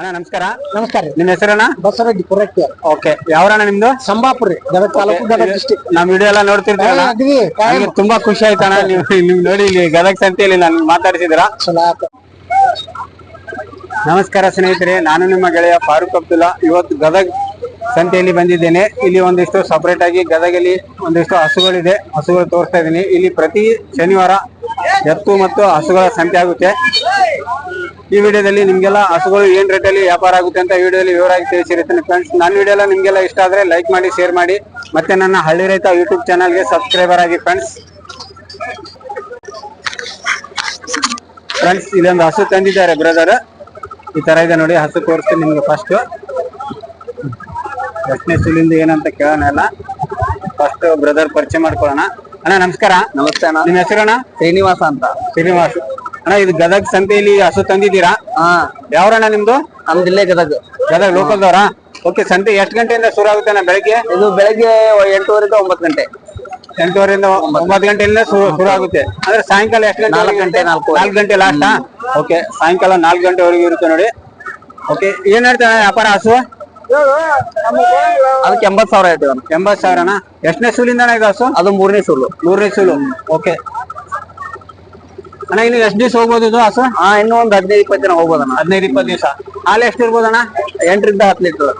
ಅಣ್ಣ ನಮಸ್ಕಾರ. ನಮಸ್ಕಾರ ನಿಮ್ ಹೆಸರಣ್ಣ? ಬಸವರೆಡ್ಡಿ ಪುರಕ್ಕೆ ಓಕೆ ಯಾವರಣ್ಣ ನಿಮ್ದು? ಸಂಬಾಪುರ ಗದಗ ತಾಲೂಕು ಗದಗ ಡಿಸ್ಟಿಕ್ ನಮ್ ವಿಡಿಯೋ ಎಲ್ಲ ನೋಡ್ತಿರ್ತೀವಿ ನನಗೆ ತುಂಬಾ ಖುಷಿ ಆಯ್ತಣ್ಣ ನೀವು ನೀವು ನೋಡಿ ಇಲ್ಲಿ ಗದಗ ಸಂತೆಯಲ್ಲಿ ನಾನು ಮಾತಾಡ್ತಿದ್ರ ನಮಸ್ಕಾರ ಸ್ನೇಹಿತರೆ ನಾನು ನಿಮ್ಮ ಗೆಳೆಯ ಫಾರೂಕ್ ಅಬ್ದುಲ್ಲಾ. ಇವತ್ತು ಗದಗ ಸಂತೆಯಲ್ಲಿ ಬಂದಿದ್ದೇನೆ. ಇಲ್ಲಿ ಒಂದಿಷ್ಟು ಸಪರೇಟ್ ಆಗಿ ಗದಗಲ್ಲಿ ಒಂದಿಷ್ಟು ಹಸುಗಳಿದೆ ಹಸುಗಳು ತೋರಿಸ್ತಾ ಇದ್ದೀನಿ. ಇಲ್ಲಿ ಪ್ರತಿ ಶನಿವಾರ ಎತ್ತು ಮತ್ತು ಹಸುಗಳ ಸಂತೆ ಆಗುತ್ತೆ. ಈ ವಿಡಿಯೋದಲ್ಲಿ ನಿಮ್ಗೆಲ್ಲ ಹಸುಗಳು ಏನ್ ರೇಟಲ್ಲಿ ವ್ಯಾಪಾರ ಆಗುತ್ತೆ ಅಂತ ವಿಡಿಯೋದಲ್ಲಿ ವಿವರವಾಗಿ ತಿಳಿಸಿರುತ್ತೇನೆ ಫ್ರೆಂಡ್ಸ್ ನನ್ನ ವಿಡಿಯೋ ಎಲ್ಲ ನಿಮ್ಗೆಲ್ಲ ಇಷ್ಟ ಆದ್ರೆ ಲೈಕ್ ಮಾಡಿ ಶೇರ್ ಮಾಡಿ. ಮತ್ತೆ ನನ್ನ ಹಳ್ಳಿ ರೈತ ಯೂಟ್ಯೂಬ್ ಚಾನಲ್ಗೆ ಸಬ್ಸ್ಕ್ರೈಬರ್ ಆಗಿ ಫ್ರೆಂಡ್ಸ್ ಫ್ರೆಂಡ್ಸ್ ಇಲ್ಲೊಂದು ಹಸು ತಂದಿದ್ದಾರೆ ಬ್ರದರ್ ಈ ತರ ಇದೆ ನೋಡಿ ಹಸು ತೋರಿಸ್ತೀನಿ ನಿಮ್ಗೆ ಫಸ್ಟ್ ಎಷ್ಟನೇ ಸುಲಿಂದ ಏನಂತ ಕೇಳೋಣ ಎಲ್ಲ. ಫಸ್ಟ್ ಬ್ರದರ್ ಪರಿಚಯ ಮಾಡ್ಕೊಳ್ಳೋಣ. ಅಣ್ಣ ನಮಸ್ಕಾರ. ನಮಸ್ತೆ ಅಣ್ಣ. ನಿಮ್ಮ ಹೆಸರಣ್ಣ? ಶ್ರೀನಿವಾಸ ಅಂತ. ಶ್ರೀನಿವಾಸ್. ಅಣ್ಣ ಇದು ಗದಗ್ ಸಂತೆಯಲ್ಲಿ ಹಸು ತಂದಿದ್ದೀರಾ? ಹಾ. ಯಾವ್ರಣ್ಣ ನಿಮ್ದು? ನಮ್ದಿಲ್ಲೇ ಗದಗ್ ಗದಗ. ಗದಗ ಲೋಕಲ್ದವರಾ? ಓಕೆ ಸಂತೆ ಎಷ್ಟು ಗಂಟೆಯಿಂದ ಶುರು ಆಗುತ್ತೆ ಅಣ್ಣ ಬೆಳಗ್ಗೆ? ಇದು ಬೆಳಗ್ಗೆ ಎಂಟೂವರೆಯಿಂದ ಒಂಬತ್ತು ಗಂಟೆ. ಎಂಟೂವರೆಯಿಂದ ಒಂಬತ್ತು ಗಂಟೆಯಿಂದ ಶುರು ಆಗುತ್ತೆ. ಅಂದ್ರೆ ಸಾಯಂಕಾಲ ಎಷ್ಟು ಗಂಟೆ ನಾಲ್ಕು ಗಂಟೆ, ನಾಲ್ಕು ನಾಲ್ಕು ಗಂಟೆ ಲಾಸ್ಟಾ ಓಕೆ ಸಾಯಂಕಾಲ ನಾಲ್ಕು ಗಂಟೆವರೆಗೂ ಇರುತ್ತೆ ನೋಡಿ. ಓಕೆ ಏನ್ ಹೇಳ್ತಾನೆ ವ್ಯಾಪಾರ ಹಸು? ಅದಕ್ಕೆ ಎಂಬತ್ ಸಾವಿರ ಹೇಳ್ತೀವಿ. ಎಂಬತ್ ಸಾವಿರನಾ ಎಷ್ಟನೇ ಸೂಲಿಂದ ಇದು ಹಸು? ಅದು ಮೂರನೇ ಸೂಲು ಮೂರನೇ ಸೂಲು ಓಕೆ ಅಣ್ಣ ಇನ್ನು ಎಷ್ಟು ದಿವಸ ಹೋಗ್ಬೋದು ಇದು ಹಸು? ಹಾ ಇನ್ನೂ ಒಂದು ಹದಿನೈದು ಇಪ್ಪತ್ತು ಜನ ಹೋಗ್ಬೋದಣ್ಣ ಹದಿನೈದು ಇಪ್ಪತ್ತು ದಿವಸ. ಹಾಲು ಎಷ್ಟು ಇರ್ಬೋದಣ್ಣ? ಎಂಟರಿಂದ ಹತ್ತು ಲೀಟರ್.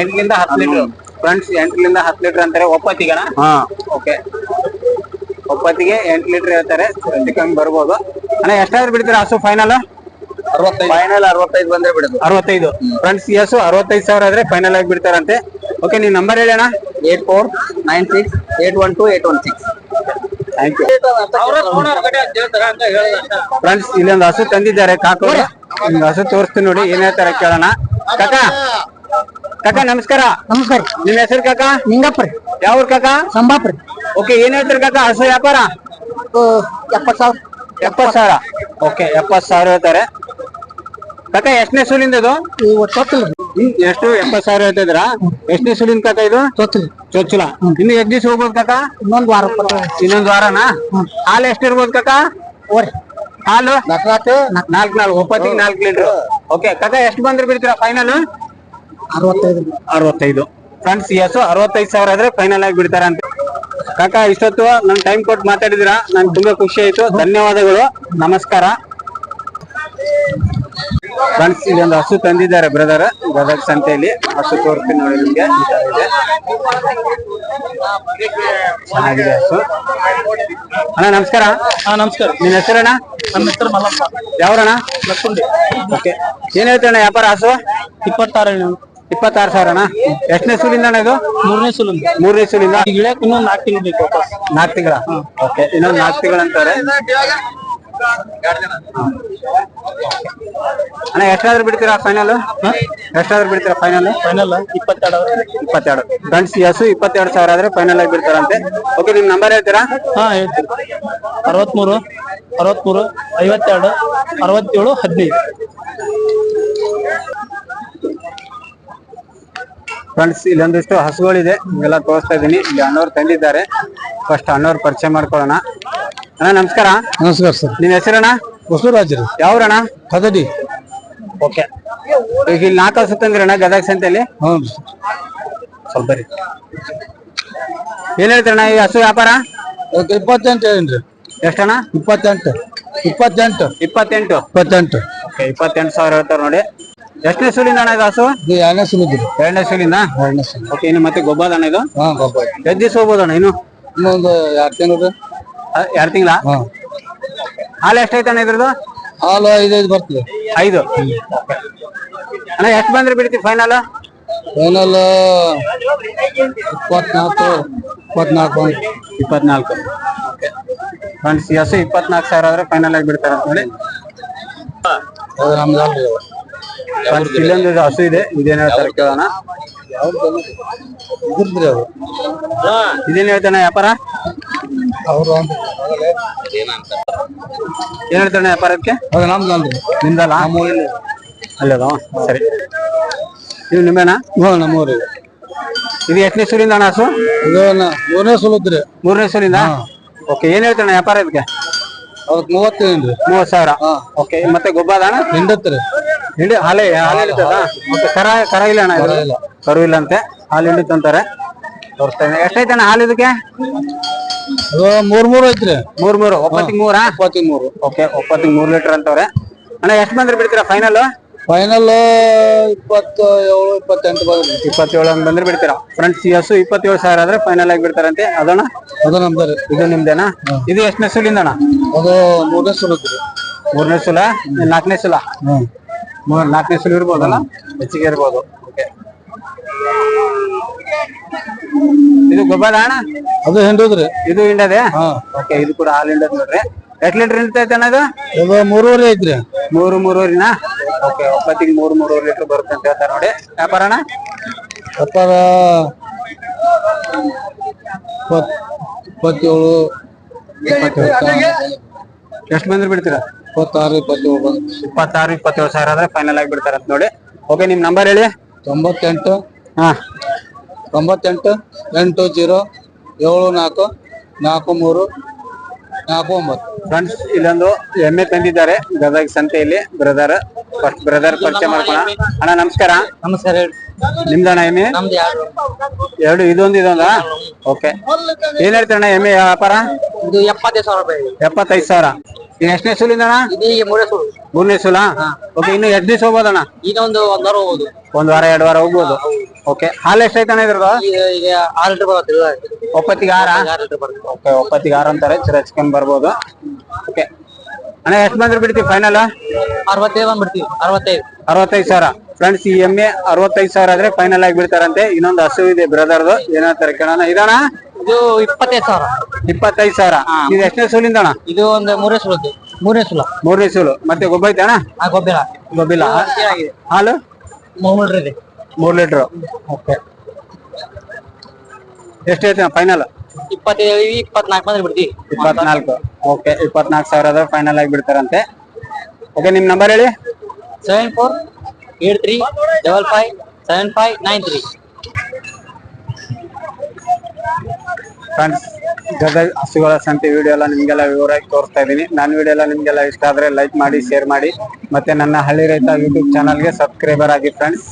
ಎಂಟರಿಂದ ಹತ್ತು ಲೀಟರ್. ಫ್ರೆಂಡ್ಸ್ ಎಂಟರಿಂದ ಹತ್ತು ಲೀಟರ್ ಅಂತಾರೆ. ಒಪ್ಪತ್ತಿಗೆನ ಹಾ. ಓಕೆ. ಒಪ್ಪತ್ತಿಗೆ ಎಂಟು ಲೀಟರ್ ಹೇಳ್ತಾರೆ. ಕಮ್ಮಿ ಬರ್ಬೋದು. ಅಣ್ಣ ಎಷ್ಟಾದ್ರೂ ಬಿಡ್ತೀರಾ ಹಸು ಫೈನಲ್ ಫೈನಲ್ ಅರವತ್ತೈದು ಬಂದ್ರೆ ಬಿಡುದು. ಅರವತ್ತೈದು. ಫ್ರೆಂಡ್ಸ್ ಎಸ್ ಅರವತ್ತೈದು ಸಾವಿರ ಆದ್ರೆ ಫೈನಲ್ ಆಗಿ ಬಿಡ್ತಾರಂತೆ. ಓಕೆ ನೀವು ನಂಬರ್ ಹೇಳಿ ಅಣ್ಣ. Eight four nine six eight one two eight one six. Thank you friends ಇಲ್ಲೊಂದು ಹಸು ತಂದಿದ್ದಾರೆ ಕಾಕು. ನಿಮ್ಗೆ ಹಸು ತೋರಿಸ್ತೀನಿ ನೋಡಿ ಏನ್ ಹೇಳ್ತಾರೆ ಕೇಳೋಣ. ಕಾಕ ಕಾಕ ನಮಸ್ಕಾರ. ನಮಸ್ಕಾರ. ನಿಮ್ ಹೆಸರು ಕಾಕ? ನಿಂಗಪ್ಪ ರೀ. ಯಾವ ಊರ್ ಕಾಕ? ಸಂಬಾಪುರ ಓಕೆ ಏನ್ ಹೇಳ್ತಾರೆ ಕಾಕ? ಹಸು ವ್ಯಾಪಾರ? ಎಪ್ಪತ್ತು ಸಾವಿರ. ಎಪ್ಪತ್ ಸಾವಿರ. ಓಕೆ ಎಪ್ಪತ್ ಸಾವಿರ ಹೇಳ್ತಾರೆ. ಕಾಕ ಎಷ್ಟನೇ ಸೂಲಿಂದ ಇದು? ಎಷ್ಟು? ಎಪ್ಪತ್ ಸಾವಿರ ಹೇಳ್ತಿದ್ರ ಎಷ್ಟನೇ ಸೂಲಿಂದ ಕಾಕ ಇದು? ಚೊಚ್ಚಲ. ಇನ್ನು ಎಷ್ಟು ದಿವಸ ಹೋಗ್ಬೋದು ಕಾಕ? ಇನ್ನೊಂದು ವಾರ ಇನ್ನೊಂದ್ ವಾರನಾ? ಹಾಲು ಎಷ್ಟಿರ್ಬೋದು ಕಾಕ? ಓರಿ ಹಾಲು? ನಾಲ್ಕು ನಾಲ್ಕು ಒಪ್ಪತ್ತಿಗೆ ನಾಲ್ಕು ಲೀಟರ್ ಓಕೆ ಕಾಕ ಎಷ್ಟು ಬಂದ್ರೆ ಬಿಡ್ತೀರಾ ಫೈನಲ್ ಅರವತ್ತೈದು. ಅರವತ್ತೈದು. ಫ್ರೆಂಡ್ಸ್ ಎಸ್ ಅರವತ್ತೈದು ಸಾವಿರ ಆದ್ರೆ ಫೈನಲ್ ಆಗಿ ಬಿಡ್ತಾರ ಅಂತ. ಕಾಕ ಇಷ್ಟೊತ್ತು ನನ್ ಟೈಮ್ ಕೊಟ್ಟು ಮಾತಾಡಿದಿರಾ ನನ್ಗೆ ತುಂಬಾ ಖುಷಿ ಆಯ್ತು. ಧನ್ಯವಾದಗಳು. ನಮಸ್ಕಾರ. ಫ್ರೆಂಡ್ಸ್ ಇಲ್ಲೊಂದು ಹಸು ತಂದಿದ್ದಾರೆ ಬ್ರದರ್ ಗದಗ ಸಂತೆಯಲ್ಲಿ ಹಸು ತೋರಿಸ್ತೀನಿ ನೋಡಿ ನಿಮ್ಗೆ. ಚೆನ್ನಾಗಿದೆ ಹಸು. ಅಣ್ಣ ನಮಸ್ಕಾರ. ಹಾ ನಮಸ್ಕಾರ. ನಿನ್ನ ಹೆಸರಣ್ಣ? ನಮ್ಮ ಹೆಸರು ಮಲ್ಲಪ್ಪ. ಯಾವ್ರಣ್ಣ? ಲಕ್ಕುಂಡಿ. ಓಕೆ. ಏನ್ ಹೇಳ್ತಾರಣ್ಣ ವ್ಯಾಪಾರ ಹಸು? ಇಪ್ಪತ್ತಾರು ಇಪ್ಪತ್ತಾರು ಸಾವಿರ ಅಣ್ಣ ಎಷ್ಟನೇ ಸೂಲಿಂದ ಅಣ್ಣ ಇದು? ಮೂರನೇ ಸೂಲಿಂದ. ಮೂರನೇ ಸೂಲಿಂದ. ಈಗ ಇನ್ನೊಂದು ನಾಲ್ಕು ತಿಂಗಳು ಬೇಕು. ನಾಲ್ಕು ತಿಂಗಳ? ಓಕೆ. ಇನ್ನೊಂದು ನಾಲ್ಕು ತಿಂಗಳಂತಾರೆ ಅಣ್ಣ ಎಷ್ಟಾದ್ರೂ ಬಿಡ್ತೀರಾ ಫೈನಲ್ ಎಷ್ಟಾದ್ರೂ ಬಿಡ್ತೀರಾ ಫೈನಲ್ ಫೈನಲ್ ಇಪ್ಪತ್ತೆರಡು. ಇಪ್ಪತ್ತೆರಡು. ಈ ಹಸು ಇಪ್ಪತ್ತೆರಡು ಸಾವಿರ ಆದ್ರೆ ಫೈನಲ್ ಆಗಿ ಬಿಡ್ತಾರಂತೆ. ಓಕೆ ನಿಮ್ ನಂಬರ್ ಹೇಳ್ತೀರಾ? ಹಾ ಹೇಳ್ತೀನಿ. ಅರವತ್ಮೂರು ಅರವತ್ಮೂರು ಐವತ್ತೆರಡು ಅರವತ್ತೇಳು ಹದಿನೈದು. ಫ್ರೆಂಡ್ಸ್ ಇಲ್ಲೊಂದಿಷ್ಟು ಹಸುಗಳಿದೆ. ಇವೆಲ್ಲ ತೋರಿಸ್ತಾ ಇದೀನಿ ಇಲ್ಲಿ ಅಣ್ಣವ್ರು ತಂದಿದ್ದಾರೆ. ಫಸ್ಟ್ ಅಣ್ಣವ್ರು ಪರಿಚಯ ಮಾಡ್ಕೊಳ್ಳೋಣ. ಅಣ್ಣ ನಮಸ್ಕಾರ. ನಮಸ್ಕಾರ ಸರ್. ನಿಮ್ ಹೆಸರಣ್ಣ? ಬಸವರಾಜ್ ಯಾವ್ರಣ ಕದಡಿ. ಓಕೆ. ಈಗ ಇಲ್ಲಿ ನಾಲ್ಕು ಹಸು ತಂದಿರಣ್ಣ ಗದಗ ಸಂತೆಯಲ್ಲಿ? ಹ್ಞೂ ಸ್ವಲ್ಪ ಬರ್ರಿ ಏನ್ ಹೇಳ್ತಾರಣ್ಣ ಈ ಹಸು ವ್ಯಾಪಾರ? ಅದಕ್ಕೆ ಇಪ್ಪತ್ತೆಂಟು ಹೇಳಿ ಎಷ್ಟಣ್ಣ? ಇಪ್ಪತ್ತೆಂಟು. ಇಪ್ಪತ್ತೆಂಟು. ಇಪ್ಪತ್ತೆಂಟು. ಇಪ್ಪತ್ತೆಂಟು. ಓಕೆ ಇಪ್ಪತ್ತೆಂಟು ಸಾವಿರ ಹೇಳ್ತಾರೆ ನೋಡಿ. ಎಷ್ಟನೇ ಸೂಲಿಂದ ಅಣ್ಣ ಇದು ಹಸು? ಇದು ಎರಡನೇ ಸುಲಿದ್ರಿ ಎರಡನೇ ಸೂಲಿಂದ ಎರಡನೇ ಸುಲಿ ಓಕೆ ಇನ್ನು ಮತ್ತೆ ಗೊಬ್ಬರ ಅಣ್ಣ ಇದು? ಹಾ ಗೊಬ್ಬರ. ಎದ್ದಿಸ್ ಹೋಗ್ಬೋದಣ್ಣ ಇನ್ನು? ಇನ್ನೊಂದು ಎರಡು ತಿಂಗಳು. ಎರಡು ತಿಂಗಳ? ಹಾ. ಎಷ್ಟೈತೆ ಅಣ್ಣ ಇದ್ರದ್ದು? ಹಾಲು ಐದೈದು ಬರ್ತದೆ. ಐದು. ಅಣ್ಣ ಎಷ್ಟು ಬಂದ್ರೆ ಬಿಡ್ತೀವಿ ಫೈನಲ್ ಫೈನಲ್ ಇಪ್ಪತ್ನಾಲ್ಕು ಇಪ್ಪತ್ನಾಲ್ಕು ಇಪ್ಪತ್ನಾಲ್ಕು. ಫ್ರೆಂಡ್ಸ್ ಎಸ್ ಹಸು ಇಪ್ಪತ್ನಾಲ್ಕು ಸಾವಿರ ಆದ್ರೆ ಫೈನಲ್ ಆಗಿ ಬಿಡ್ತಾರೆ ಅಂತ ಹೇಳಿ. ಇಲ್ಲೊಂದು ಇದು. ಹಸು ಇದೆ. ಇದೇನ್ ಹೇಳ್ತಾರೆ ಕೇಳೋಣ. ಇದೇನ್ ಹೇಳ್ತಾನೆ ವ್ಯಾಪಾರ? ಅವರು ಏನ್ ಹೇಳ್ತಾನೆ ನಮ್ದು ಅಲ್ರಿ ನಿಮ್ದಲ್ಲ? ಅಲ್ಲದ? ಸರಿ. ನೀವು ನಿಮ್ಮೇನಾ? ಹ್ಞೂ ಇದು ಎಷ್ಟನೇ ಸೂರಿಂದ ಅಣ್ಣ ಹಸು? ಇದು ನ- ಮೂರನೇ ಸುಲದ್ರಿ. ಮೂರನೇ ಓಕೆ ಏನ್ ಹೇಳ್ತಾನೆ ವ್ಯಾಪಾರ ಇದಕ್ಕೆ ಅದಕ್ಕೆ ಮೂವತ್ತೇನು ರೀ. ಮೂವತ್ ಸಾವಿರ? ಹಾ. ಓಕೆ ಮತ್ತೆ ಗೊಬ್ಬರ ಅಣ್ಣ? ಹಿಂಡತ್ರಿ ಹಿಂಡಿ ಹಾಲೆ ಹಾಲು ಮತ್ತೆ ಕರ ಕರ ಇಲ್ಲ ಅಣ್ಣ ಇದು? ಕರು ಇಲ್ಲ. ಅಂತೆ ಹಾಲು ಹಿಂಡಿತ್ತು ಅಂತಾರೆ. ತೋರಿಸ್ತಾ ಇದ್ದೀನಿ ಎಷ್ಟೈತೆ ಅಣ್ಣ ಹಾಲು ಇದಕ್ಕೆ? ಮೂರ್ ಮೂರ್ ಐತ್ರಿ. ಮೂರ್ ಮೂರು ಒಪ್ಪತ್ತಿಗೆ ಮೂರಾ? ಇಪ್ಪತ್ತಿ ಮೂರು. ಓಕೆ ಒಪ್ಪತ್ತಿಗೆ ಮೂರ್ ಲೀಟರ್ ಅಂತವ್ರೆ. ಅಣ್ಣ ಎಷ್ಟು ಬಂದ್ರೆ ಬಿಡ್ತೀರಾ ಫೈನಲ್ ಫೈನಲ್ ಇಪ್ಪತ್ತ ಏಳು ಇಪ್ಪತ್ತೆಂಟು ಬಂದ್ರಿ. ಇಪ್ಪತ್ತೇಳು ಹಂಗ್ ಬಂದ್ರೆ ಬಿಡ್ತೀರಾ. ಫ್ರೆಂಡ್ಸ್ ಹಸು ಇಪ್ಪತ್ತೇಳು ಸಾವಿರ ಆದ್ರೆ ಫೈನಲ್ ಆಗಿ ಬಿಡ್ತಾರಂತೆ. ಅದಣ್ಣ? ಅದು ನಮ್ದು ಇದು ನಿಮ್ದೇನಾ? ಇದು ಎಷ್ಟನೇ ಸುಲಿಂದ ಅಣ್ಣ? ಅದು ಮೂರನೇ ಸುಲ ಮೂರನೇ ಸುಲ? ನಾಲ್ಕನೇ ಸುಲ? ನಾಲ್ಕನೇ ಸುಲ ಇರ್ಬೋದಲ್ಲ? ಹೆಚ್ಚಿಗೆ ಇರ್ಬೋದು. ಓಕೆ. ಇದು ಗೊಬ್ಬರ ಅಣ್ಣ? ಅದು ಹಿಂಡದ್ರಿ. ಇದು ಹಿಂಡದೆ? ಓಕೆ ಇದು ಕೂಡ ಹಾಲು ಹಿಂಡದ್ ನೋಡ್ರಿ. ಎಷ್ಟು ಲೀಟರ್ ಹಿಂಡತೈತೆ ಅಣ್ಣ ಇದು? ಇದು ಮೂರುವರೆ ಐತ್ರಿ. ಮೂರು ಮೂರುವರಿನಾ? ಓಕೆ ಒಪ್ಪತ್ತಿಗೆ ಮೂರು ಮೂರುವರೆ ಲೀಟರ್ ಬರುತ್ತೆ ಅಂತ ಹೇಳ್ತಾರೆ ನೋಡಿ. ವ್ಯಾಪಾರ ಅಣ್ಣ? ವ್ಯಾಪಾರ ಇಪ್ಪತ್ ಇಪ್ಪತ್ತೇಳು ಎಷ್ಟು ಬಂದ್ರೆ ಬಿಡ್ತೀರಾ? ಇಪ್ಪತ್ತಾರು ಇಪ್ಪತ್ತೇಳು ಬಂದು. ಇಪ್ಪತ್ತಾರು ಇಪ್ಪತ್ತೇಳು ಸಾವಿರ ಆದ್ರೆ ಫೈನಲ್ ಆಗಿ ಬಿಡ್ತಾರೆ ಅಂತ ನೋಡಿ. ಓಕೆ ನಿಮ್ ನಂಬರ್ ಹೇಳಿ. ತೊಂಬತ್ತೆಂಟು ಹಾ. ತೊಂಬತ್ತೆಂಟು ಎಂಟು ಜೀರೋ ಏಳು ನಾಲ್ಕು ನಾಲ್ಕು ಮೂರು ನಾಲ್ಕು ಒಂಬತ್ತು. ಫ್ರೆಂಡ್ಸ್ ಇಲ್ಲೊಂದು ಎಮ್ಮೆ ತಂದಿದ್ದಾರೆ. ಗದಗ ಸಂತೆಯಲ್ಲಿ ಬ್ರದರ್ ಫಸ್ಟ್ ಬ್ರದರ್ ಪರಿಚಯ ಮಾಡ್ಕೋಣ ಅಣ್ಣ ನಮಸ್ಕಾರ. ನಮಸ್ಕಾರ ನಿಮ್ದಣ್ಣ ಎಮ್ಮೆ ನಮ್ದು ಯಾರು ಎರಡು ಇದೊಂದು ಇದೊಂದ? ಓಕೆ ಏನ್ ಹೇಳ್ತೀರಣ್ಣ ಎಮ್ಮೆ ವ್ಯಾಪಾರ? ಇದು ಎಪ್ಪತ್ತೈದು ಸಾವಿರ ರೂಪಾಯಿ. ಎಪ್ಪತ್ತೈದು ಸಾವಿರ. ಈಗ ಎಷ್ಟನೇ ಇದು ಈಗ ಮೂರೇ ಸುಳ್ಳು ಮೂರನೇ ಸೂಲ? ಓಕೆ ಇನ್ನು ಎಷ್ಟು ದಿವಸ ಹೋಗ್ಬೋದಣ್ಣ? ಇದೊಂದು ಒಂದ್ ವಾರ ಹೋಗೋದು ಒಂದ್ ವಾರ ಎರಡು ವಾರ ಹೋಗ್ಬೋದು. ಓಕೆ ಹಾಲು ಎಷ್ಟೈತಣ್ಣ ಇದ್ರದ್ದು? ಈಗ ಈಗ ಆರು ಲೀಟರ್ ಬರುತ್ತೆ ಒಪ್ಪತ್ತಿಗೆ ಆರ? ಆರು ಲೀಟರ್ ಬರುತ್ತೆ. ಓಕೆ ಒಪ್ಪತ್ತಿಗೆ ಆರು ಅಂತಾರೆ. ಹಚ್ಕೊಂಡ್ ಬರ್ಬೋದು. ಓಕೆ ಅಣ್ಣ ಎಷ್ಟು ಬಂದ್ರೆ ಬಿಡ್ತೀವಿ ಫೈನಲ್ ಅರವತ್ತೈದು ಬಂದ್ಬಿಡ್ತೀವಿ. ಅರವತ್ತೈದು. ಅರವತ್ತೈದು ಸಾವಿರ. ಫ್ರೆಂಡ್ಸ್ ಈ ಎಮ್ಮೆ ಅರವತ್ತೈದು ಸಾವಿರ ಆದ್ರೆ ಫೈನಲ್ ಆಗಿ ಬಿಡ್ತಾರಂತೆ. ಇನ್ನೊಂದು ಹಸು ಇದೆ ಬ್ರದರ್ದು ಏನಂತಾರೆ ಕೇಳೋಣ. ಇದಣ್ಣ? ಇದು ಇಪ್ಪತ್ತೈದು ಸಾವಿರ. ಇಪ್ಪತ್ತೈದು ಸಾವಿರ. ಇದು ಎಷ್ಟನೇ ಸೂಲಿಂದ ಅಣ್ಣ? ಇದು ಒಂದು ಮೂರೇ ಸುಳ್ಳು ಮೂರನೇ ಸುಳ್ಳು ಮೂರನೇ ಸೂಲು. ಮತ್ತೆ ಗೊಬ್ಬರ ಐತೆ ಅಣ್ಣ? ಆ ಗೊಬ್ಬರ. ಗೊಬ್ಬಿಲ್ಲ ಹಾಲು? ಮೂರು ಲೀಟರ್ ಇದೆ. ಮೂರು ಲೀಟ್ರ್. ಓಕೆ. ಎಷ್ಟು ಐತೆ ಫೈನಲ್ ಇಪ್ಪತ್ತೈದು ಇಪ್ಪತ್ನಾಲ್ಕು ಬಂದ್ರೆ ಬಿಡ್ತೀವಿ. ಇಪ್ಪತ್ನಾಲ್ಕು. ಓಕೆ ಇಪ್ಪತ್ನಾಲ್ಕು ಸಾವಿರ ಆದ್ರೆ ಫೈನಲ್ ಆಗಿ ಬಿಡ್ತಾರಂತೆ. ಓಕೆ ನಿಮ್ ನಂಬರ್ ಹೇಳಿ? Seven four eight three double five seven five nine three friends Gadag ಹಸುಗಳ ಸಂತೆ ವಿಡಿಯೋ ಎಲ್ಲ ನಿಮ್ಗೆಲ್ಲ ವಿವರವಾಗಿ ತೋರಿಸ್ತಾ ಇದ್ದೀನಿ. ನನ್ನ ವಿಡಿಯೋ ಎಲ್ಲ ನಿಮಗೆಲ್ಲ ಇಷ್ಟ ಆದರೆ ಲೈಕ್ ಮಾಡಿ ಶೇರ್ ಮಾಡಿ. ಮತ್ತೆ ನನ್ನ ಹಳ್ಳಿ ರೈತ ಯೂಟ್ಯೂಬ್ ಚಾನಲ್ಗೆ ಸಬ್ಸ್ಕ್ರೈಬರ್ ಆಗಿ ಫ್ರೆಂಡ್ಸ್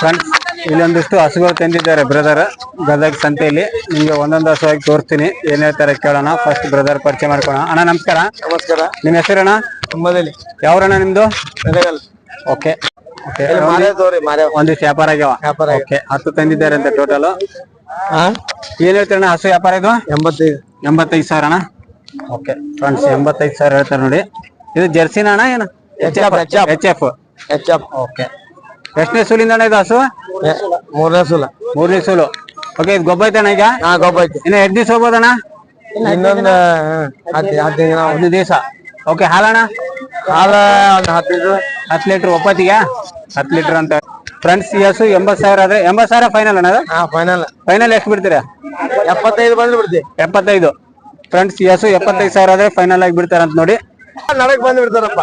ಫ್ರೆಂಡ್ಸ್ ಇಲ್ಲೊಂದಿಷ್ಟು ಹಸುಗಳು ತಂದಿದ್ದಾರೆ ಬ್ರದರ್ ಗದಗ ಸಂತೆಯಲ್ಲಿ ನಿಮಗೆ ಒಂದೊಂದು ಹಸುವಾಗಿ ತೋರಿಸ್ತೀನಿ. ಏನ್ ಹೇಳ್ತಾರೆ ಕೇಳೋಣ. ಫಸ್ಟ್ ಬ್ರದರ್ ಪರಿಚಯ ಮಾಡ್ಕೊಳ್ಳೋಣ. ಅಣ್ಣ ನಮಸ್ಕಾರ. ನಮಸ್ಕಾರ. ನಿಮ್ಮ ಹೆಸರಣ್ಣ? ತುಂಬದಲ್ಲಿ ಯಾವ್ರಣ್ಣ ನಿಮ್ದು? ಓಕೆ ಓಕೆ ಒಂದಿಷ್ಟು ವ್ಯಾಪಾರ ಆಗ್ಯಾವ. ವ್ಯಾಪಾರ ಓಕೆ ಹತ್ತು ತಂದಿದ್ದಾರೆ ಅಂತ ಟೋಟಲ್ ಏನ್ ಹೇಳ್ತೀರಣ್ಣ ಹಸು ವ್ಯಾಪಾರ ಇದು? ಎಂಬತ್ತೈದು. ಎಂಬತ್ತೈದು ಸಾವಿರ ಅಣ್ಣ? ಓಕೆ ಫ್ರೆಂಡ್ಸ್ ಎಂಬತ್ತೈದು ಸಾವಿರ ಹೇಳ್ತಾರೆ ನೋಡಿ. ಇದು ಜರ್ಸಿನ ಅಣ್ಣ ಏನು? H F H F H F okay ಎಷ್ಟನೇ ಸೂಲಿಂದ ಅಣ್ಣ ಇದು ಹಸು? ಮೂರನೇ ಸೂಲ. ಮೂರನೇ ಸೂಲು. ಓಕೆ ಇದು ಗೊಬ್ಬ ಐತಣ್ಣ ಈಗ? ಹಾ ಗೊಬ್ಬ ಐತಿ. ಇನ್ನು ಎರಡು ದಿವಸ ಹೋಗ್ಬೋದಣ್ಣ? ಇನ್ನೊಂದು ಹತ್ತು ದಿನ ಒಂದು ದಿವಸ. ಓಕೆ ಹಾಲಣ್ಣ? ಹಾಲ ಒಂದು ಹದಿನೈದು. ಹತ್ತು ಲೀಟರ್ ಒಪ್ಪತ್ತಿಗೆ ಹತ್ತು ಲೀಟರ್ ಅಂತ. ಫ್ರೆಂಡ್ಸ್ ಈ ಎಂಬತ್ ಸಾವಿರ ಆದ್ರೆ ಎಂಬತ್ ಸಾವಿರ ಫೈನಲ್ ಅಣ್ಣ ಫೈನಲ್ ಫೈನಲ್ ಎಷ್ಟು ಬಿಡ್ತೀರಾ? ಎಪ್ಪತ್ತೈದು ಬಂದ್ ಬಿಡ್ತಿ ಎಪ್ಪತ್ತೈದು. ಫ್ರೆಂಡ್ಸ್ ಹಸು ಎಪ್ಪತ್ತೈದು ಸಾವಿರ ಆದ್ರೆ ಫೈನಲ್ ಆಗಿ ಬಿಡ್ತಾರಂತ ನೋಡಿ. ನಡಕ್ ಬಂದ್ ಬಿಡ್ತಾರಪ್ಪ.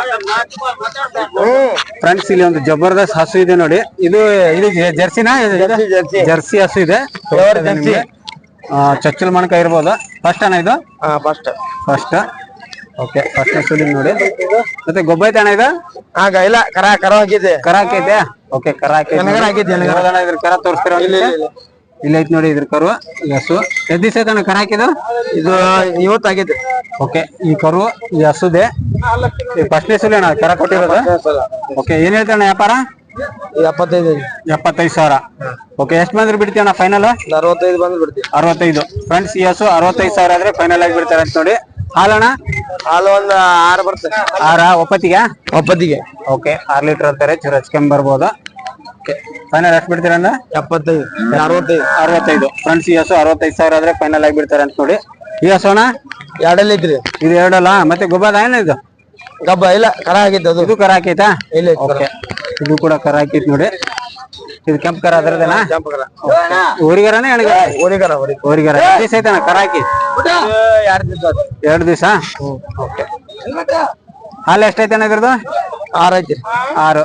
ಫ್ರೆಂಡ್ಸ್ ಇಲ್ಲಿ ಒಂದು ಜಬರ್ದಸ್ತ್ ಹಸು ಇದೆ ನೋಡಿ. ಇದು ಇದು ಜರ್ಸಿನಾ? ಜರ್ಸಿ, ಹಸು ಇದೆ. ಚಚ್ಚಲ್ ಮಣಕ ಇರ್ಬೋದು. ಫಸ್ಟ್ ಅಣ್ಣ ಇದು? ಫಸ್ಟ್ ಫಸ್ಟ್ ಓಕೆ ಫಸ್ಟ್ ಹಸುಲಿ ನೋಡಿ. ಮತ್ತೆ ಗೊಬ್ಬೈತೆ ಅಣ್ಣ ಇದು? ಆಗ ಇಲ್ಲ ಕರ ಕರ ಹಾಕಿದ್ದೆ ಕರ ಹಾಕೈತೆ ಓಕೆ ಕರ ಹಾಕೈತೆ ಕರ ತೋರಿಸ್ತೀರಾ ಇಲ್ಲ, ಐತ್ ನೋಡಿ ಇದ್ರ ಕರು. ಈ ಹಸು ಎದ್ ದಿವಸ ಐತಣ್ಣ ಕರ ಹಾಕಿದ್ದು? ಇದು ಇವತ್ತು ಆಗೈತೆ ಓಕೆ ಈ ಕರು ಈ ಹಸುದೆ. ಫಸ್ಟ್ನೇ ಸುಲಿ ಅಣ್ಣ ಕರ ಕೊಟ್ಟಿರೋದು. ಓಕೆ ಏನ್ ಹೇಳ್ತಾಣ ವ್ಯಾಪಾರ? ಎಪ್ಪತ್ತೈದು. ಎಪ್ಪತ್ತೈದು ಸಾವಿರ. ಓಕೆ ಎಷ್ಟು ಬಂದ್ರೆ ಬಿಡ್ತೀವಿ ಅಣ್ಣ ಫೈನಲ್ ಅರವತ್ತೈದು ಬಂದ್ರೆ ಬಿಡ್ತೀವಿ. ಅರವತ್ತೈದು. ಫ್ರೆಂಡ್ಸ್ ಈ ಹಸು ಅರವತ್ತೈದು ಸಾವಿರ ಆದ್ರೆ ಫೈನಲ್ ಆಗಿ ಬಿಡ್ತಾರೆ ಅಂತ ನೋಡಿ. ಹಾಲಣ್ಣ? ಹಾಲು ಒಂದ್ ಆರು ಬರ್ತದೆ. ಆರ ಒಪ್ಪತ್ತಿಗೆ? ಒಪ್ಪತ್ತಿಗೆ. ಓಕೆ ಆರ್ ಲೀಟರ್ ಅಂತಾರೆ ಚೂರು ಹಚ್ಕೊಂಡ್ ಬರ್ಬೋದು. ಫೈನಲ್ ಎಷ್ಟು ಬಿಡ್ತೀರ ಅಂದ್ರೆ ಎಪ್ಪತ್ತೈದು. ಅರವತ್ತೈದು. ಅರವತ್ತೈದು. ಫ್ರೆಂಡ್ಸ್ ಈ ಹಸು ಅರವತ್ತೈದು ಸಾವಿರ ಆದ್ರೆ ಫೈನಲ್ ಆಗಿ ಬಿಡ್ತಾರೆ ಅಂತ ನೋಡಿ. ಈ ಹಸು ಅಣ್ಣ? ಎರಡಲ್ಲಿ ಇದ್ರಿ. ಇದು ಎರಡಲ್ಲ? ಮತ್ತೆ ಗೊಬ್ಬರ ಏನ ಇದು? ಗಬ್ಬ ಇಲ್ಲ ಕರ ಆಗಿದ್ದು ಅದು. ಇದು ಕರ ಹಾಕೈತಾ? ಇಲ್ಲ ಓಕೆ. ಇದು ಕೂಡ ಕರ ಹಾಕಿತ್ತು ನೋಡಿ. ಇದು ಕೆಂಪ್ ಕರ ಅದ್ರದೇನಾ? ಕೆಂಪು ಕರ ಊರಿಗರನೇ ಊರಿಗರ ದಿವಸ ಐತಣ್ಣ ಕರ ಹಾಕಿ? ಎರಡು ದಿವಸ. ಎರಡು ದಿವಸ? ಓಕೆ. ಹಾಲು ಎಷ್ಟೈತಣ್ಣ ಇದ್ರದ್ದು? ಆರು ಐತಿ ಆರು.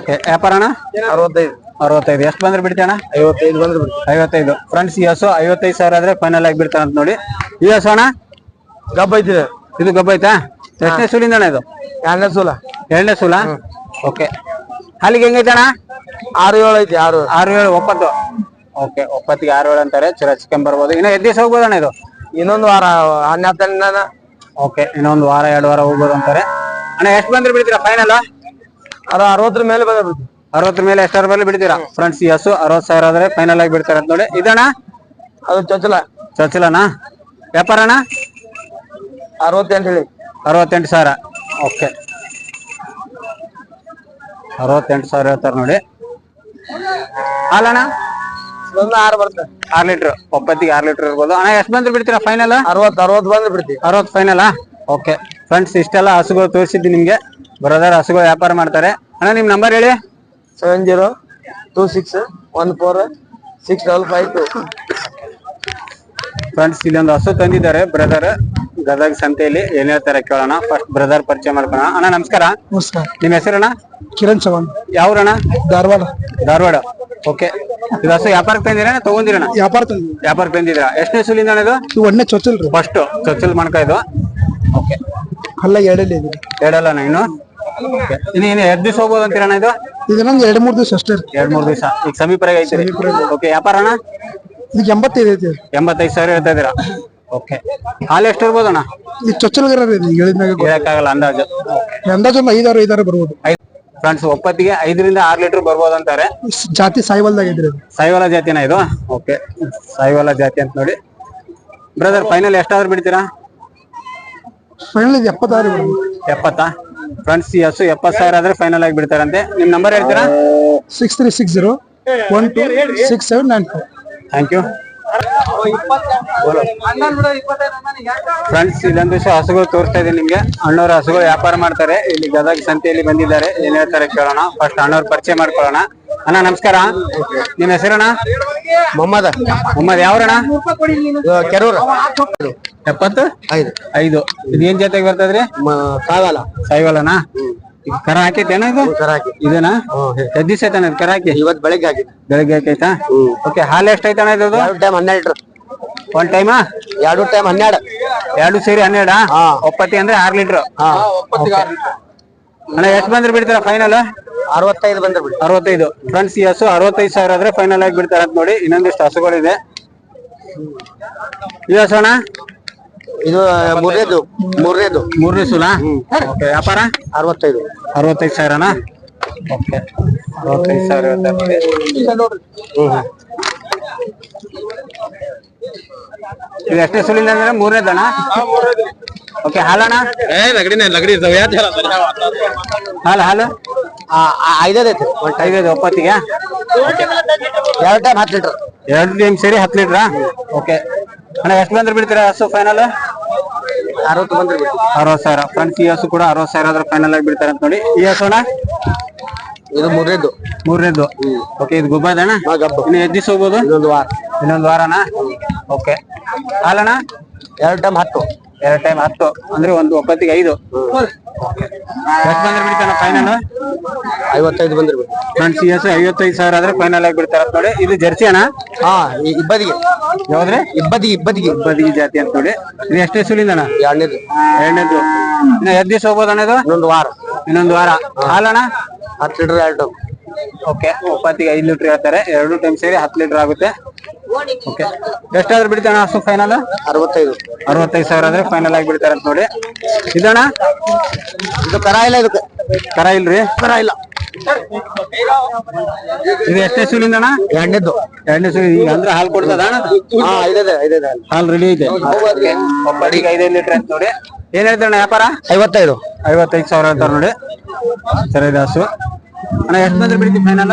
ಓಕೆ ವ್ಯಾಪಾರ ಅಣ್ಣ? ಅರವತ್ತೈದು. ಅರವತ್ತೈದು. ಎಷ್ಟು ಬಂದ್ರೆ ಬಿಡ್ತೀಯಣ್ಣ ಐವತ್ತೈದು ಬಂದ್ರೆ ಬಿಡ್ತೀವಿ. ಐವತ್ತೈದು. ಫ್ರೆಂಡ್ಸ್ ಈ ಹಸು ಐವತ್ತೈದು ಸಾವಿರ ಆದ್ರೆ ಫೈನಲ್ ಆಗಿ ಬಿಡ್ತಾನೆ ಅಂತ ನೋಡಿ. ಈ ಹಸು ಅಣ್ಣ? ಗಬ್ಬ ಐತಿ ಇದು. ಗಬ್ಬ ಐತಾ? ಎಷ್ಟನೇ ಸೂಲಿಂದ ಅಣ್ಣ ಇದು? ಎರಡನೇ ಸೂಲ. ಎರಡನೇ ಸೂಲ? ಓಕೆ. ಅಲ್ಲಿಗೆ ಹೆಂಗೈತೆ ಅಣ್ಣ ಆರು ಏಳು ಐತಿ ಆರು. ಆರು ಏಳು ಒಪ್ಪತ್ತು ಓಕೆ ಒಪ್ಪತ್ತಿಗೆ ಆರು ಏಳು ಅಂತಾರೆ. ಚಿರಚ್ಕೊಂಡ್ ಬರ್ಬೋದು. ಇನ್ನೂ ಎದ್ದು ದಿವಸ ಹೋಗ್ಬೋದು ಅಣ್ಣ ಇದು? ಇನ್ನೊಂದು ವಾರ ಹನ್ನೆರಡು ಓಕೆ ಇನ್ನೊಂದು ವಾರ ಎರಡು ವಾರ ಹೋಗ್ಬೋದು ಅಂತಾರೆ. ಅಣ್ಣ ಎಷ್ಟು ಬಂದ್ರೆ ಬಿಡ್ತೀರಾ ಫೈನಲ್ ಅದು ಅರವತ್ತರ ಮೇಲೆ ಬಂದ್ರೆ ಅರವತ್ತರ ಮೇಲೆ ಎಷ್ಟಾರು ಬರಲಿ ಬಿಡ್ತೀರಾ? ಫ್ರೆಂಡ್ಸ್ ಈ ಹಸು ಅರವತ್ತು ಸಾವಿರ ಆದ್ರೆ ಫೈನಲ್ ಆಗಿ ಬಿಡ್ತಾರೆ ಅಂತ ನೋಡಿ. ಇದಣ್ಣ? ಅದು ಚೊಚ್ಚಲ. ಚೊಚ್ಚಲನಾ? ವ್ಯಾಪಾರ ಅಣ್ಣ ಅರವತ್ತೆಂಟು ಹೇಳಿ. ಅರವತ್ತೆಂಟು ಸಾವಿರ. ಓಕೆ ಅರವತ್ತೆಂಟು ಸಾವಿರ ಹೇಳ್ತಾರೆ ನೋಡಿ. ಹಾಲಣ್ಣ? ಒಂದು ಆರು ಬರ್ತದೆ. ಆರ್ ಲೀಟರ್. ಒಪ್ಪತ್ತಿಗೆ ಆರ್ ಲೀಟರ್ ಇರ್ಬೋದು. ಅಣ್ಣ ಎಷ್ಟು ಬಂದ್ರೆ ಬಿಡ್ತೀರಾ ಫೈನಲ್ ಅರವತ್ತು ಅರವತ್ತು ಬಂದ್ರೆ ಬಿಡ್ತೀವಿ. ಅರವತ್ತು ಫೈನಲ್ ಓಕೆ ಫ್ರೆಂಡ್ಸ್ ಇಷ್ಟೆಲ್ಲ ಹಸುಗಳು ತೋರಿಸಿದ್ದು ನಿಮ್ಗೆ. ಬ್ರದರ್ ಹಸುಗಳು ವ್ಯಾಪಾರ ಮಾಡ್ತಾರೆ. ಅಣ್ಣ ನಿಮ್ ನಂಬರ್ ಹೇಳಿ. Seven zero two six one four six double five two friends ಇಲ್ಲೊಂದು ಹಸು ತಂದಿದ್ದಾರೆ ಬ್ರದರ್ ಗದಗ ಸಂತೆಯಲ್ಲಿ ಏನ್ ಹೇಳ್ತಾರೆ ಕೇಳೋಣ. ಫಸ್ಟ್ ಬ್ರದರ್ ಪರಿಚಯ ಮಾಡ್ಕೋಣ ಅಣ್ಣ ನಮಸ್ಕಾರ. ನಮಸ್ಕಾರ. ನಿಮ್ ಹೆಸರಣ್ಣ? ಕಿರಣ್ ಚವಾಣ್ ಯಾವ್ರಣ್ಣ? ಧಾರವಾಡ. ಧಾರವಾಡ. ಓಕೆ ಇದು ಹಸು ವ್ಯಾಪಾರಕ್ಕೆ ತಂದಿರ ತಗೊಂದಿರಣ್ಣ ವ್ಯಾಪಾರ ವ್ಯಾಪಾರಕ್ಕೆ ತಂದಿದ್ರ ಎಷ್ಟನೇ ಸುಲಿಂದ ಅಣ್ಣ ಇದು? ಇವು ಒಳ್ಳೆ ಚೊಚ್ಚಲ್ರಿ ಫಸ್ಟ್ ಚೊಚ್ಚಲ್ ಮಣ್ಕ ಇದು. ಓಕೆ ಅಲ್ಲ ಎರಡಲ್ಲಿ ಇದು. ಎರಡಲ್ಲ ಇನ್ನು? Okay. ಇನ್ನು ಇನ್ನು ಎರಡು ದಿವಸ ಹೋಗ್ಬೋದು ಅಂತೀರಣ್ಣ ಇದು? ಇದನ್ನೊಂದು ಎರಡು ಮೂರು ದಿವಸ ಅಷ್ಟೇ ರೀ. ಎರಡ್ ಮೂರ್ ದಿವಸ. ಈಗ ಸಮೀಪ ಐತೆ ಓಕೆ ವ್ಯಾಪಾರ ಅಣ್ಣ? ಇದಕ್ಕೆ ಎಂಬತ್ತೈದು ಐತಿ ಎಂಬತ್ತೈದು ಸಾವಿರ ಹೇಳ್ತಾ ಇದೀರಾ ಓಕೆ ಹಾಲು ಎಷ್ಟು ಇರ್ಬೋದಣ್ಣ? ಈ ಚೊಚ್ಚಲಗರ ಇದು ಹೇಳಿದ್ಮ್ಯಾಗ ಹೇಳಕ್ಕಾಗಲ್ಲ ಅಂದಾಜು. ಅಂದಾಜು ಒಂದು ಐದಾರು ಐದಾರು ಬರ್ಬೋದು. ಫ್ರೆಂಡ್ಸ್ ಒಪ್ಪತ್ತಿಗೆ ಐದರಿಂದ ಆರ್ ಲೀಟರ್ ಬರ್ಬೋದು ಅಂತಾರೆ. ಜಾತಿ ಸಾಯಿವಾಲ್ದಾಗ ಇದ್ರಿ ಸಾಯಿವಾಲ ಜಾತಿನ ಇದು? ಓಕೆ ಸಾಯಿವಾಲ ಜಾತಿ ಅಂತ ನೋಡಿ. ಬ್ರದರ್ ಫೈನಲ್ ಎಷ್ಟಾದ್ರೂ ಬಿಡ್ತೀರಾ? ಫೈನಲ್ ಇದು ಎಪ್ಪತ್ತಾರು ಎಪ್ಪತ್ತಾ? ಫ್ರೆಂಡ್ಸ್ ಎಸ್ ಎಪ್ಪತ್ತು ಸಾವಿರ ಆದ್ರೆ ಫೈನಲ್ ಆಗಿ ಬಿಡ್ತಾರಂತೆ. ನಿಮ್ ನಂಬರ್ ಹೇಳ್ತೀರಾ? Six three six zero one two six seven nine five thank you friends ಇಲ್ಲೊಂದು ದಿವಸ ಹಸುಗಳು ತೋರಿಸ್ತಾ ಇದೆ ನಿಮ್ಗೆ. ಅಣ್ಣವ್ರ ಹಸುಗಳು ವ್ಯಾಪಾರ ಮಾಡ್ತಾರೆ. ಇಲ್ಲಿ ಗದಗ ಸಂತೆಯಲ್ಲಿ ಬಂದಿದ್ದಾರೆ. ಏನ್ ಹೇಳ್ತಾರೆ ಕೇಳೋಣ. ಫಸ್ಟ್ ಅಣ್ಣವ್ರ ಪರಿಚಯ ಮಾಡ್ಕೊಳ್ಳೋಣ. ಅಣ್ಣ ನಮಸ್ಕಾರ. ನಿಮ್ ಹೆಸರಣ್ಣ? ಮೊಹಮ್ಮದ. ಮೊಹಮ್ಮದ್ ಯಾವ್ರಣ್ಣ? ಕೆರೂರ. ಎಪ್ಪತ್ತು? ಐದು. ಐದು. ಇದೇನ್ ಜೊತೆಗೆ ಬರ್ತದ್ರಿ? ಸಾಗಲ್ಲ ಸಾಯಿವಲ್ಲನಾ ಈಗ ಕರ ಹಾಕೈತೇನ ಇದು? ಕರಾಕಿ ಇದೇನಾ? ಎಷ್ಟ್ ಐತನ ಇದು ಕರ ಹಾಕಿ? ಇವತ್ತು ಬೆಳಗ್ಗೆ ಹಾಕಿದ್ದು ಬೆಳಗ್ಗೆ ಹಾಕೈತಾ ಓಕೆ ಹಾಲು ಎಷ್ಟೈತಣ್ಣ ಇದು ಎರಡು ಟೈಮ್ ಹನ್ನೆರಡು. ಒಂದ್ ಟೈಮಾ ಎರಡು ಟೈಮ್ ಹನ್ನೆರಡು. ಎರಡು ಸೇರಿ ಹನ್ನೆರಡ? ಒಪ್ಪತ್ತಿ ಅಂದ್ರೆ ಆರ್ ಲೀಟರ್. ಅಣ್ಣ ಎಷ್ಟು ಬಂದ್ರೆ ಬಿಡ್ತಾರ ಫೈನಲ್ ಅರವತ್ತೈದು ಬಂದ್ರೆ ಬಿಡಿ. ಅರವತ್ತೈದು. ಫ್ರೆಂಡ್ಸ್ ಈ ಹಸು ಅರವತ್ತೈದು ಸಾವಿರ ಆದ್ರೆ ಫೈನಲ್ ಆಗಿ ಬಿಡ್ತಾರ ಅಂತ ನೋಡಿ ಇನ್ನೊಂದಿಷ್ಟು ಹಸುಗಳಿದೆ. ಈ ಹಸು ಅಣ್ಣ? ಇದು ಮೂರನೇದು ಮೂರನೇದು. ಮೂರನೇ ಸುಲ? ಓಕೆ ವ್ಯಾಪಾರ? ಅರವತ್ತೈದು. ಅರವತ್ತೈದು ಸಾವಿರನಾ? ಓಕೆ. ಅರವತ್ತೈದು ಸಾವಿರ ಇದು ಎಷ್ಟೇ ಸುಲಿಂದ ಅಂದ್ರೆ ಮೂರನೇದಣ್ಣ? ಓಕೆ ಹಾಲಣ್ಣ? ಹಾಲು ಹಾಲು. ಒಟ್ಟು ಐದೈದು ಒಪ್ಪತ್ತಿಗೆ? ಎರಡು ಟೈಮ್ ಹತ್ತು ಲೀಟರ್. ಎರಡು ಟೈಮ್ ಸೇರಿ ಹತ್ತು ಲೀಟ್ರಾ? ಓಕೆ. ಅಣ್ಣ ಎಷ್ಟು ಬಂದ್ರೆ ಬಿಡ್ತೀರಾ ಹಸು ಫೈನಲ್ ಅರವತ್ತು ಬಂದ್ರೆ ಬಿಡಿ ಅರವತ್ತು ಸಾವಿರ. ಫ್ರಂಟ್ ಈ ಹಸು ಕೂಡ ಅರವತ್ತು ಸಾವಿರ ಆದ್ರೆ ಫೈನಲ್ ಆಗಿ ಬಿಡ್ತಾರೆ ಅಂತ ನೋಡಿ. ಈ ಎಸ್ ಅಣ್ಣ? ಇದು ಮೂರನೇದು ಮೂರನೇದು ಓಕೆ ಇದು ಗುಬ್ಬದಣ್ಣ ಅಣ್ಣ? ಎದ್ದಿಸ್ ಇನ್ನು ಹೋಗ್ಬೋದು? ಇನ್ನೊಂದು ವಾರ. ಇನ್ನೊಂದು ವಾರನಾ? ಓಕೆ ಹಾಲಣ್ಣ? ಎರಡು ಟೈಮ್ ಹತ್ತು. ಎರಡು ಟೈಮ್ ಹತ್ತು. ಅಂದ್ರೆ ಒಂದು ಒಪ್ಪತ್ತಿಗೆ ಐದು. ಎಷ್ಟು ಬಂದ್ರೆ ಬಿಡ್ತಾನ ಫೈನಲ್ ಐವತ್ತೈದು ಬಂದ್ರೆ ಬಿಡಿ ಫ್ರೆಂಡ್ಸ್ ಹಸು ಐವತ್ತೈದು ಸಾವಿರ ಆದ್ರೆ ಫೈನಲ್ ಆಗಿ ಬಿಡ್ತಾರೆ ನೋಡಿ. ಇದು ಜರ್ಸಿ ಅಣ್ಣ? ಹಾ ಈ ಇಬ್ಬದಿಗೆ. ಯಾವ್ದ್ರಿ? ಇಬ್ಬದಿಗೆ ಇಬ್ಬದಿಗೆ. ಬದಿಗೆ ಜಾತಿ ಅಂತ ನೋಡಿ. ಇದು ಎಷ್ಟೇ ಸುಲಿಂದಣ್ಣ ಎರಡನೇದು. ಎರಡನೇದು. ಇನ್ನ ಎದ್ದು ದಿವಸ ಹೋಗ್ಬೋದಣ್ಣ ಇದು? ಇನ್ನೊಂದು ವಾರ. ಇನ್ನೊಂದು ವಾರ. ಹಾಲಣ್ಣ ಹತ್ತು ಲೀಟರ್ ಎರಡು ಓಕೆ ಒಪ್ಪತ್ತಿಗೆ ಐದು ಲೀಟರ್ ಹೇಳ್ತಾರೆ. ಎರಡು ಟೈಮ್ ಸೇರಿ ಹತ್ತು ಲೀಟರ್ ಆಗುತ್ತೆ. ಓಕೆ. ಎಷ್ಟಾದ್ರೂ ಬಿಡ್ತಾನ ಹಸು ಫೈನಲ್ ಅರವತ್ತೈದು. ಅರವತ್ತೈದು ಸಾವಿರ ಆದ್ರೆ ಫೈನಲ್ ಆಗಿ ಬಿಡ್ತಾರೆ ಅಂತ ನೋಡಿ. ಇದಣ್ಣ? ಇದು ಕರ ಇಲ್ಲ ಇದಕ್ಕೆ. ಕರ ಇಲ್ರಿ? ಕರ ಇಲ್ಲ. ಇದು ಎಷ್ಟೇ ಸುಲಿಂದಣ್ಣ ಎರಡನೇದು ಎರಡನೇ ಸುಲಿ. ಈಗ ಅಂದ್ರೆ ಹಾಲು ಕೊಡ್ತದ ಅಣ್ಣ? ಹಾಲು. ರೆಡಿ ಐತೆ ಒಬ್ಬರಿಗೆ ಐದೈದು ಲೀಟರ್ ಅಂತ ನೋಡಿ. ಏನ್ ಹೇಳ್ತಾರಣ್ಣ ವ್ಯಾಪಾರ? ಐವತ್ತೈದು. ಐವತ್ತೈದು ಸಾವಿರ ಅಂತಾರ ನೋಡಿ. ಸರಿ ದಾಸು. ಹಸು ಅಣ್ಣ ಎಷ್ಟು ಬಂದ್ರೆ ಬಿಡ್ತೀವಿ ಫೈನಲ್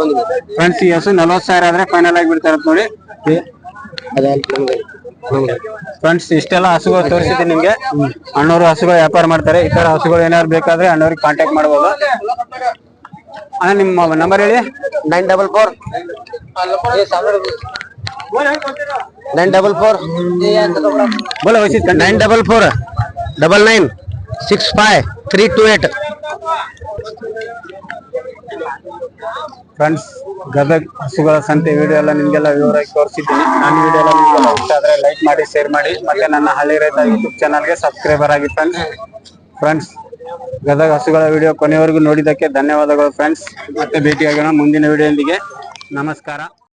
ಬಂದಿದೆ. ಫ್ರೆಂಡ್ಸ್ ಈ ಹಸು ನಲವತ್ತು ಸಾವಿರ ಆದ್ರೆ ಫೈನಲ್ ಆಗಿ ಬಿಡ್ತಾರೆ ನೋಡಿ. ಫ್ರೆಂಡ್ಸ್ ಇಷ್ಟೆಲ್ಲ ಹಸುಗಳು ತೋರಿಸಿದ್ದೀನಿ ನಿಮ್ಗೆ. ಅಣ್ಣವರು ಹಸುಗಳು ವ್ಯಾಪಾರ ಮಾಡ್ತಾರೆ. ಈ ತರ ಹಸುಗಳು ಏನಾದ್ರು ಬೇಕಾದ್ರೆ ಅಣ್ಣವ್ರಿಗೆ ಕಾಂಟ್ಯಾಕ್ಟ್ ಮಾಡ್ಬೋದು. ಅಣ್ಣ ನಿಮ್ಮ ನಂಬರ್ ಹೇಳಿ. Nine double four nine double four ಬೋಲ nine double four double nine six five three two eight friends Gadag ಹಸುಗಳ ಸಂತೆ ವಿಡಿಯೋ ಎಲ್ಲ ನಿಮ್ಗೆಲ್ಲ ವಿವರವಾಗಿ ತೋರಿಸಿದ್ದೀನಿ. ನಾನು ವಿಡಿಯೋ ಎಲ್ಲ ನಿಮ್ಗೆಲ್ಲ ಇಷ್ಟ ಆದ್ರೆ ಲೈಕ್ ಮಾಡಿ ಶೇರ್ ಮಾಡಿ. ಮತ್ತೆ ನನ್ನ ಹಳ್ಳಿ ರೈತ ಯೂಟ್ಯೂಬ್ ಚಾನಲ್ಗೆ ಸಬ್ಸ್ಕ್ರೈಬರ್ ಆಗಿ ಫ್ರೆಂಡ್ಸ್ ಫ್ರೆಂಡ್ಸ್ ಗದಗ ಹಸುಗಳ ವಿಡಿಯೋ ಕೊನೆಯವರೆಗೂ ನೋಡಿದ್ದಕ್ಕೆ ಧನ್ಯವಾದಗಳು ಫ್ರೆಂಡ್ಸ್ ಮತ್ತೆ ಭೇಟಿಯಾಗೋಣ ಮುಂದಿನ ವಿಡಿಯೋದೊಂದಿಗೆ ನಮಸ್ಕಾರ.